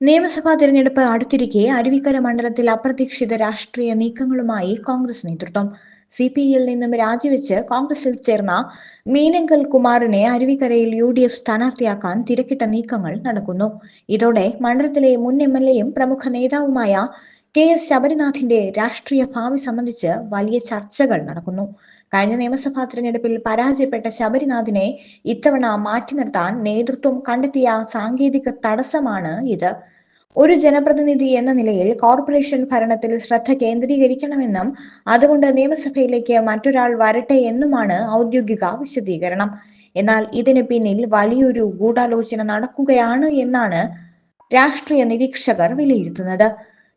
നിയമസഭാ തിരഞ്ഞെടുപ്പ് അടുത്തിരിക്കെ അരുവിക്കര മണ്ഡലത്തിൽ അപ്രതീക്ഷിത രാഷ്ട്രീയ നീക്കങ്ങളുമായി കോൺഗ്രസ് നേതൃത്വം. സി പി ഐയിൽ നിന്നും രാജിവെച്ച് കോൺഗ്രസിൽ ചേർന്ന മീനങ്കൽ കുമാറിനെ അരുവിക്കരയിൽ യു ഡി എഫ് സ്ഥാനാർത്ഥിയാക്കാൻ തിരക്കിട്ട നീക്കങ്ങൾ നടക്കുന്നു. ഇതോടെ മണ്ഡലത്തിലെ മുൻ എം എൽ എയും പ്രമുഖ നേതാവുമായ കെ എസ് ശബരിനാഥിന്റെ രാഷ്ട്രീയ ഭാവി സംബന്ധിച്ച് വലിയ ചർച്ചകൾ നടക്കുന്നു. കഴിഞ്ഞ നിയമസഭാ തിരഞ്ഞെടുപ്പിൽ പരാജയപ്പെട്ട ശബരിനാഥിനെ ഇത്തവണ മാറ്റി നിർത്താൻ നേതൃത്വം കണ്ടെത്തിയ സാങ്കേതിക തടസ്സമാണ് ഇത്. ഒരു ജനപ്രതിനിധി എന്ന നിലയിൽ കോർപ്പറേഷൻ ഭരണത്തിൽ ശ്രദ്ധ കേന്ദ്രീകരിക്കണമെന്നും അതുകൊണ്ട് നിയമസഭയിലേക്ക് മറ്റൊരാൾ വരട്ടെ എന്നുമാണ് ഔദ്യോഗിക വിശദീകരണം. എന്നാൽ ഇതിന് പിന്നിൽ വലിയൊരു ഗൂഢാലോചന നടക്കുകയാണ് എന്നാണ് രാഷ്ട്രീയ നിരീക്ഷകർ വിലയിരുത്തുന്നത്.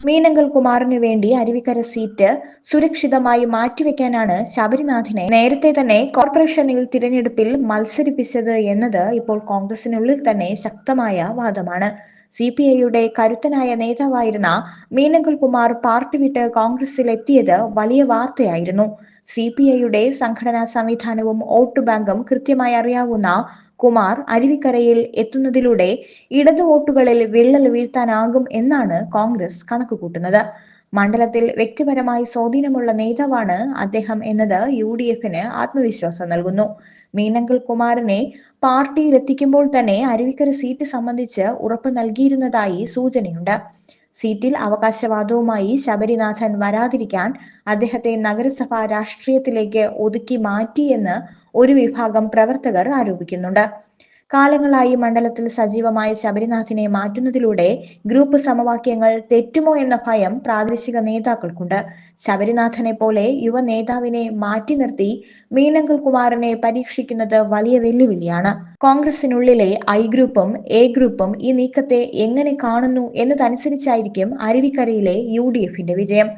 മീനങ്കൽ കുമാറിനു വേണ്ടി അരുവിക്കര സീറ്റ് സുരക്ഷിതമായി മാറ്റിവെക്കാനാണ് ശബരിനാഥിനെ നേരത്തെ തന്നെ കോർപ്പറേഷനിൽ തിരഞ്ഞെടുപ്പിൽ മത്സരിപ്പിച്ചത് എന്നത് ഇപ്പോൾ കോൺഗ്രസിനുള്ളിൽ തന്നെ ശക്തമായ വാദമാണ്. സി പി ഐയുടെ കരുത്തനായ നേതാവായിരുന്ന മീനങ്കൽ കുമാർ പാർട്ടി വിട്ട് കോൺഗ്രസിൽ എത്തിയത് വലിയ വാർത്തയായിരുന്നു. സി പി ഐയുടെ സംഘടനാ സംവിധാനവും വോട്ട് ബാങ്കും കൃത്യമായി അറിയാവുന്ന കുമാർ അരുവിക്കരയിൽ എത്തുന്നതിലൂടെ ഇടതു വോട്ടുകളിൽ വിള്ളൽ വീഴ്ത്താനാകും എന്നാണ് കോൺഗ്രസ് കണക്കുകൂട്ടുന്നത്. മണ്ഡലത്തിൽ വ്യക്തിപരമായി സ്വാധീനമുള്ള നേതാവാണ് അദ്ദേഹം എന്നത് യു ഡി എഫിന് ആത്മവിശ്വാസം നൽകുന്നു. മീനങ്കൽ കുമാറിനെ പാർട്ടിയിൽ എത്തിക്കുമ്പോൾ തന്നെ അരുവിക്കര സീറ്റ് സംബന്ധിച്ച് ഉറപ്പ് നൽകിയിരുന്നതായി സൂചനയുണ്ട്. സീറ്റിൽ അവകാശവാദവുമായി ശബരിനാഥൻ വരാതിരിക്കാൻ അദ്ദേഹത്തെ നഗരസഭാ രാഷ്ട്രീയത്തിലേക്ക് ഒതുക്കി മാറ്റിയെന്ന് ഒരു വിഭാഗം പ്രവർത്തകർ ആരോപിക്കുന്നുണ്ട്. കാലങ്ങളായി മണ്ഡലത്തിൽ സജീവമായ ശബരിനാഥിനെ മാറ്റുന്നതിലൂടെ ഗ്രൂപ്പ് സമവാക്യങ്ങൾ തെറ്റുമോ എന്ന ഭയം പ്രാദേശിക നേതാക്കൾക്കുണ്ട്. ശബരിനാഥനെ പോലെ യുവ നേതാവിനെ മാറ്റി നിർത്തി മീനങ്കൽ കുമാറിനെ പരീക്ഷിക്കുന്നത് വലിയ വെല്ലുവിളിയാണ്. കോൺഗ്രസിനുള്ളിലെ ഐ ഗ്രൂപ്പും എ ഗ്രൂപ്പും ഈ നീക്കത്തെ എങ്ങനെ കാണുന്നു എന്നതനുസരിച്ചായിരിക്കും അരുവിക്കരയിലെ യു വിജയം.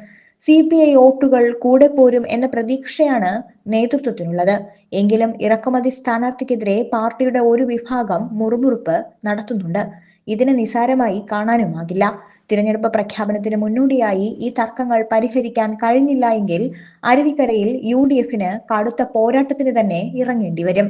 സി പി ഐ വോട്ടുകൾ കൂടെ പോരും എന്ന പ്രതീക്ഷയാണ് നേതൃത്വത്തിനുള്ളത്. എങ്കിലും ഇറക്കുമതി സ്ഥാനാർത്ഥിക്കെതിരെ പാർട്ടിയുടെ ഒരു വിഭാഗം മുറുമുറുപ്പ് നടത്തുന്നുണ്ട്. ഇതിനെ നിസാരമായി കാണാനുമാകില്ല. തിരഞ്ഞെടുപ്പ് പ്രഖ്യാപനത്തിന് മുന്നോടിയായി ഈ തർക്കങ്ങൾ പരിഹരിക്കാൻ കഴിഞ്ഞില്ല എങ്കിൽ അരുവിക്കരയിൽ യു ഡി എഫിന് കടുത്ത പോരാട്ടത്തിന് തന്നെ ഇറങ്ങേണ്ടി വരും.